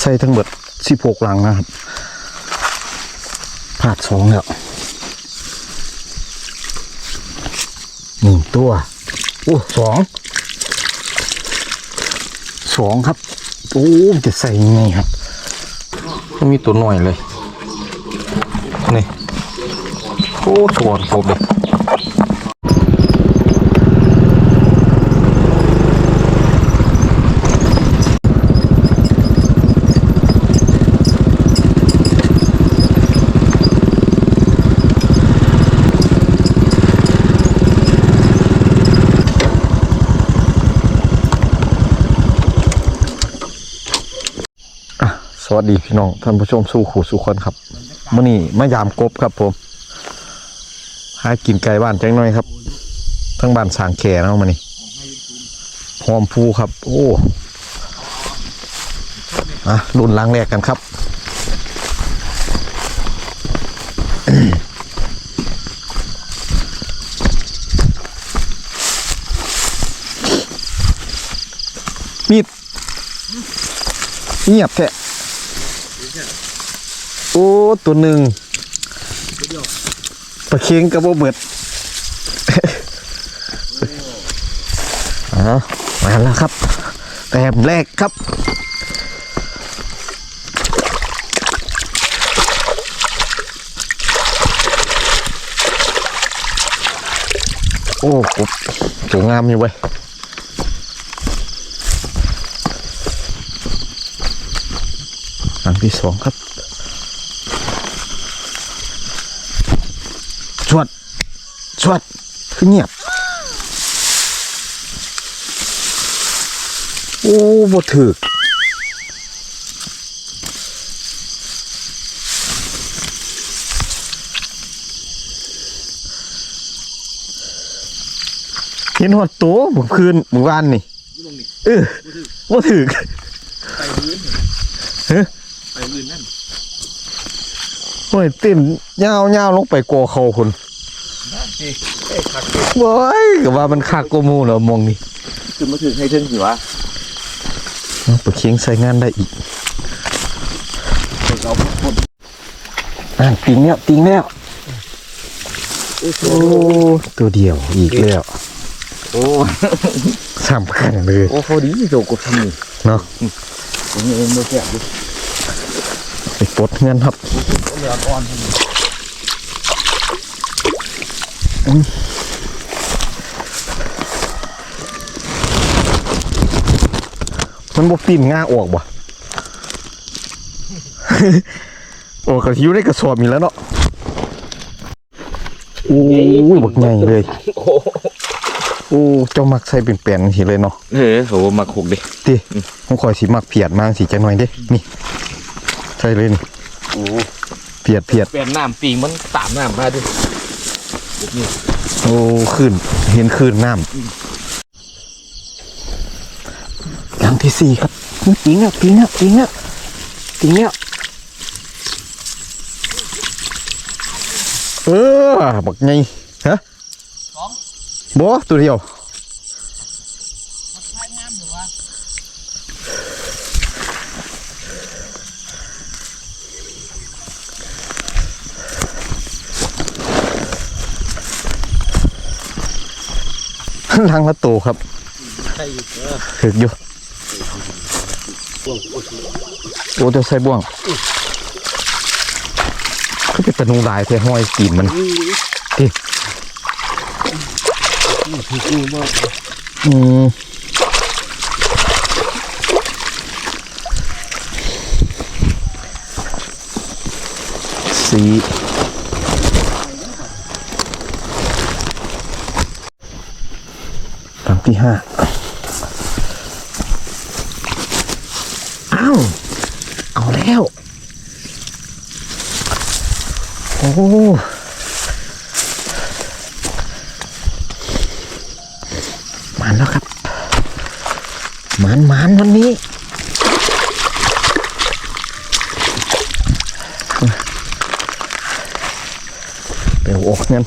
ใส่ทั้งหมดสิบหกลังนะครับพลาดสองแล้วหนึ่งตัวโอ้สองสองครับโอ้จะใส่ยังไงครับไมันมีตัวหน่อยเลยนี่โอ้สวนครบเลย วัสดีพี่น้องท่านผู้ชมสู้ขู่สู้คนครับมื่อนี้มายามกบครับผมหากินไก่บ้านจังหน่อยครับ ทั้งบ้านสางแขเนาะมานี่หอมพูครับ โอ้อะรุ่นล้างแรกกันครับมีดเงียบแท้ โอ้ตัวหนึ่งปลาเค็งกับโบเบิดอ๋อมาแล้วครับแต้มแรกครับโอ้กบตัวงามอยู่เว้ยหลังที่สองครับ ชวดชวดคือเงียบ โอ้บ่ถึกเห็นหอดโตเมื่อคืนเมื่อวานนี่เออบ่ถึกไปพื้นเฮ้ยไปพื้นนั่นโอ้ยเต้นยาวยาวๆลงไปกอเขาคน เอ้ยขัดโว้ยก็ว่ามันคักกว่าหมูแล้วมองนี่ขึ้นมาถึงให้ถึงสิวะเอาไปเคียงใส่งานได้อีกเราหมดอ่านติงแล้วติงแล้วโอ้ตัวเดียวอีกแล้วโอ้สำคัญเลยโอ้พอดีโจกบทำนี่เนาะผมเองมาแกะดูไปปลดเงินครับเหลืออ่อนทำนี่ มันบ่ปีนง่าออกบ่โอ้กระทิวได้กระสอบมีแล้วเนาะโอ้ยบักใหญ่เลยโอ้โอ้เจ้ามักใส่เป็นแปลนทีเลยเนาะเฮ้ยโหมาขกดิติผมคอยสิมักเพียดมากสิจังหน่อยเด้นี่ใช่เลยนี่โอ้เพียดเพียดเป็นน้ำปีงมันตามน้ำมาดินี่ โอ้ขึ้น เห็นขึ้นน้ำหลังที่สี่ครับปิงอะปิงอะปิงอะปิงอะเออบักไงฮะบ่ตัวเดียว ลังละโตครับใช่อยู่เออถึกอยู่โอ้จะใส่บ่วงก็เป็นตะนูลายเทห้อยกีนมันดิถูกอยู่อืมสี่ ครั้งที่ห้าอ้าวเอาแล้ว โอ้มันแล้วครับ มันมันวันนี้เดี๋ยวออกเงิน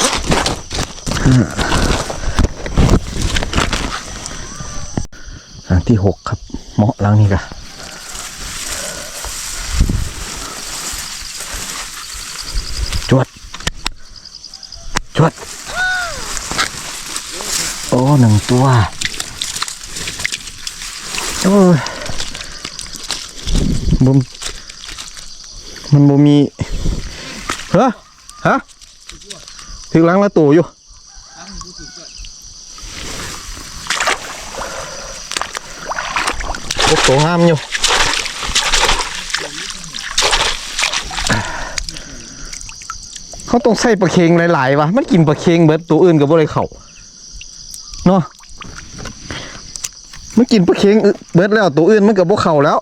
อ่า หลังที่หกครับ เหมาะหลังนี้กะจวด จวด โอ้หนึ่งตัว โอ้ยบุมมันบ่มีฮะฮะถึงล้างละตัวอยู่ โอ้ตัวงามอยู่เขาต้องใส่ปลาเค็งหลายๆวะมันกินปลาเค็งเบิดตัวอื่นก็บ่ได้เข้าเนาะมันกินปลาเค็งเบิดแล้วตัวอื่นมันก็บ่เข้าแล้ว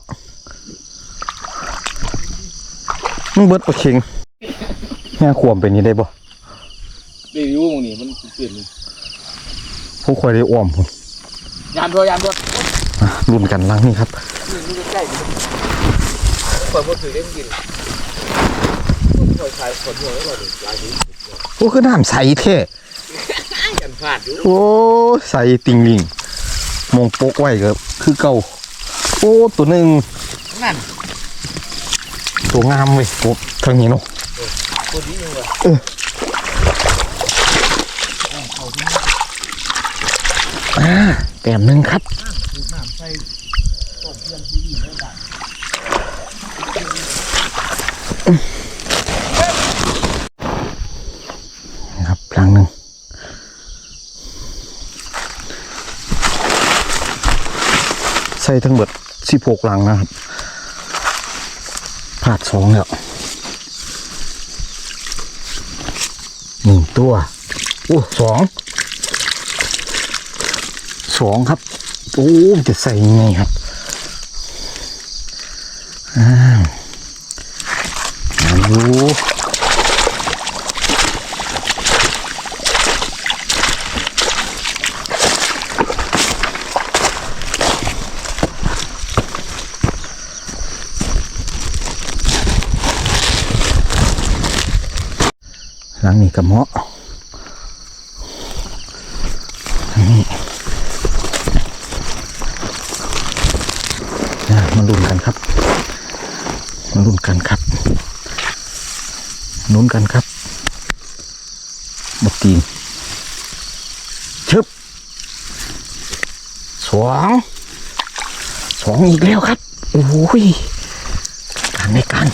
มันเบิดปลาเค็งแง่ขวมเป็นนี้ได้บ่เดี๋ยวอยู่ตรงนี้มันเปลี่ยนเลยผู้คอยได้อ้อมผมยานตัวยานตัวอะ รุ่นกันลังนี่ครับนี่นี่ใกล้ๆเปิดมือถือเล่นกินคนที่เขาใช้คนที่เขาเราดูลายนี้โอ้คือน้ำใสแท้กันพลาดอยู่โอ้ใสติงลิงมองโปกไว้ก็คือเก่า โอ้ ตัวหนึ่งนั่นตัวงามเว้ยโอ้ทางนี้เนาะตัวนี้ยังไงอ่าแต้มหนึ่งครับ น้ำใส่นะครับครั้งหนึ่งใส่ทั้งหมดสิบหกลังนะครับผาดสองแล้วหนึ่งตัวโอ้สองสองครับ โอ้จะใส่ยังไงครับอ้าวมาดูหลังนี้กับเหมาะนี่นะมาลุ้นกันครับ มาลุ้นกันครับลุ้นกันครับบกตีนชึบ สองสองอีกแล้วครับโอ้ยการในการ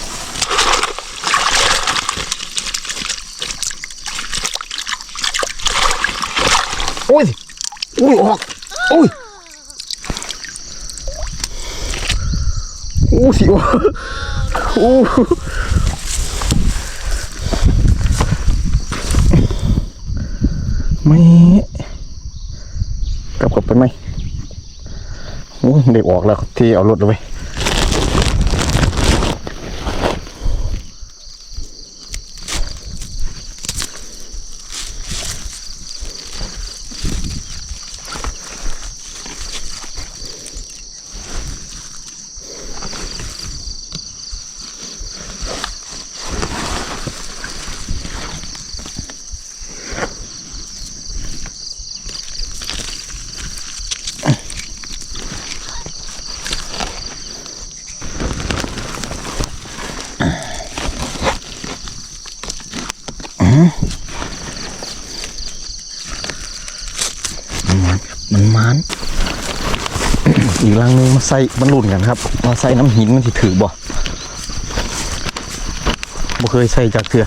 โอ้ยอุ้ยออกโอ้ยโอ้สิวโอ้ไม่กลับกลับไปไหม เด็กออกแล้วที่เอารถเลยเว้ อีกลังนึงมาใส่มันหลุนกันครับมาใส่น้ำหินมันถือบ่บ่เคยใส่จากเถื่อ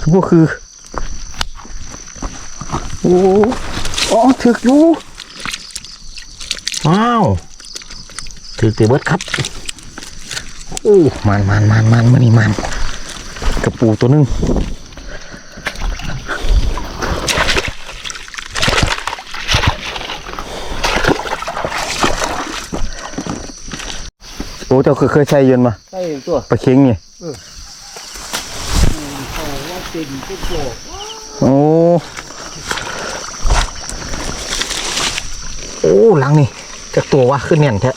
คือบ่คือ โอ้อ๋อถึกอยู่ ว้าวถือเตเบิดครับ อ้มันมันมันมันมันนี่มันกระปูตัวหนึงโอ้เจ้าเคยเคยใช้เยือนมาใส่ตัวปลาเค็งไงว่าเต็มทุกโลกโอ้โอ้หลังนี่จากตัววะขึ้นเนียนแท้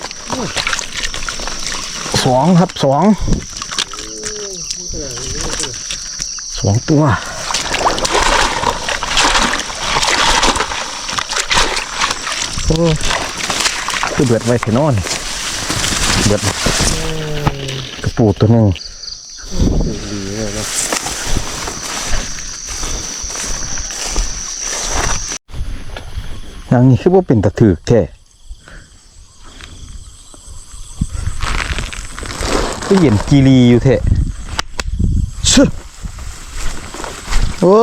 สองครับสองสองตัวโอ้คือเบิดไว้เถนอนเบิดกระปูตัวหนึ่งอย่างนี้คือว่าเป็นตะถือแท้ ก็เย็นกีรีอยู่แท้ชึโอ้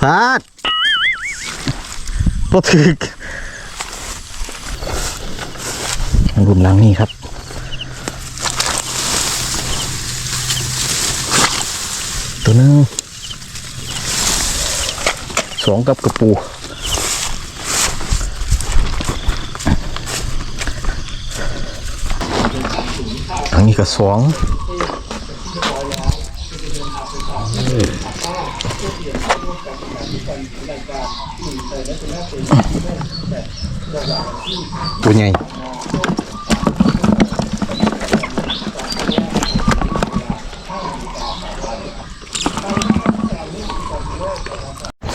พาดก็ถึกรุนหลังนี่ครับตัวหนึงสองกับกระปู อันนี้ก็สองตัวใหญ่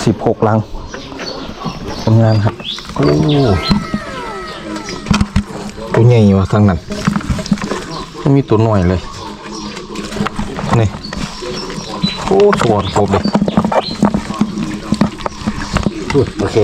สิบหกลังผลงานครับโอ้ตัวใหญ่ว่ะทางนั้น ไม่มีตัวหน่อยเลย นี่โอ้สวนคบเลยพูโอเค